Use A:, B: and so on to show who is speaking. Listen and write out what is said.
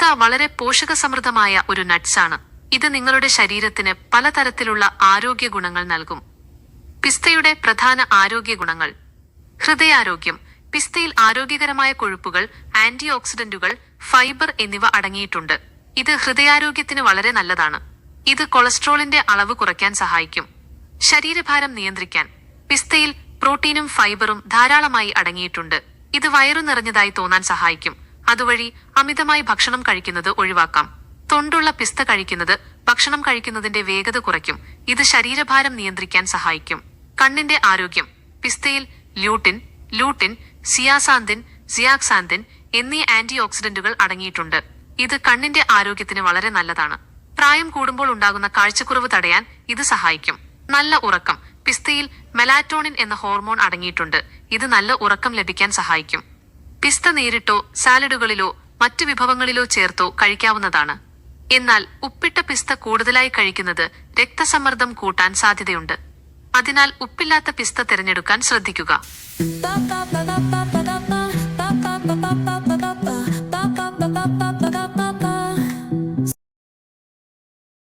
A: പിസ്ത വളരെ പോഷകസമൃദ്ധമായ ഒരു നട്ട്സാണ്. ഇത് നിങ്ങളുടെ ശരീരത്തിന് പലതരത്തിലുള്ള ആരോഗ്യ ഗുണങ്ങൾ നൽകും. പിസ്തയുടെ പ്രധാന ആരോഗ്യ ഗുണങ്ങൾ. ഹൃദയാരോഗ്യം. പിസ്തയിൽ ആരോഗ്യകരമായ കൊഴുപ്പുകൾ ആന്റി ഓക്സിഡന്റുകൾ ഫൈബർ എന്നിവ അടങ്ങിയിട്ടുണ്ട്. ഇത് ഹൃദയാരോഗ്യത്തിന് വളരെ നല്ലതാണ്. ഇത് കൊളസ്ട്രോളിന്റെ അളവ് കുറയ്ക്കാൻ സഹായിക്കും. ശരീരഭാരം നിയന്ത്രിക്കാൻ. പിസ്തയിൽ പ്രോട്ടീനും ഫൈബറും ധാരാളമായി അടങ്ങിയിട്ടുണ്ട്. ഇത് വയറു നിറഞ്ഞതായി തോന്നാൻ സഹായിക്കും. അതുവഴി അമിതമായി ഭക്ഷണം കഴിക്കുന്നത് ഒഴിവാക്കാം. തൊണ്ടുള്ള പിസ്ത കഴിക്കുന്നത് ഭക്ഷണം കഴിക്കുന്നതിന്റെ വേഗത കുറയ്ക്കും. ഇത് ശരീരഭാരം നിയന്ത്രിക്കാൻ സഹായിക്കും. കണ്ണിന്റെ ആരോഗ്യം പിസ്തയിൽ ല്യൂട്ടിൻ ലൂട്ടിൻ സിയാസാന്തിൻ സിയാക്സാന്തിൻ എന്നീ ആന്റി ഓക്സിഡന്റുകൾ അടങ്ങിയിട്ടുണ്ട്. ഇത് കണ്ണിന്റെ ആരോഗ്യത്തിന് വളരെ നല്ലതാണ്. പ്രായം കൂടുമ്പോൾ ഉണ്ടാകുന്ന കാഴ്ചക്കുറവ് തടയാൻ ഇത് സഹായിക്കും. നല്ല ഉറക്കം പിസ്തയിൽ മെലാറ്റോണിൻ എന്ന ഹോർമോൺ അടങ്ങിയിട്ടുണ്ട്. ഇത് നല്ല ഉറക്കം ലഭിക്കാൻ സഹായിക്കും. പിസ്ത നേരിട്ടോ സാലഡുകളിലോ മറ്റു വിഭവങ്ങളിലോ ചേർത്തോ കഴിക്കാവുന്നതാണ്. എന്നാൽ ഉപ്പിട്ട പിസ്ത കൂടുതലായി കഴിക്കുന്നത് രക്തസമ്മർദ്ദം കൂട്ടാൻ സാധ്യതയുണ്ട്. അതിനാൽ ഉപ്പില്ലാത്ത പിസ്ത തിരഞ്ഞെടുക്കാൻ ശ്രദ്ധിക്കുക.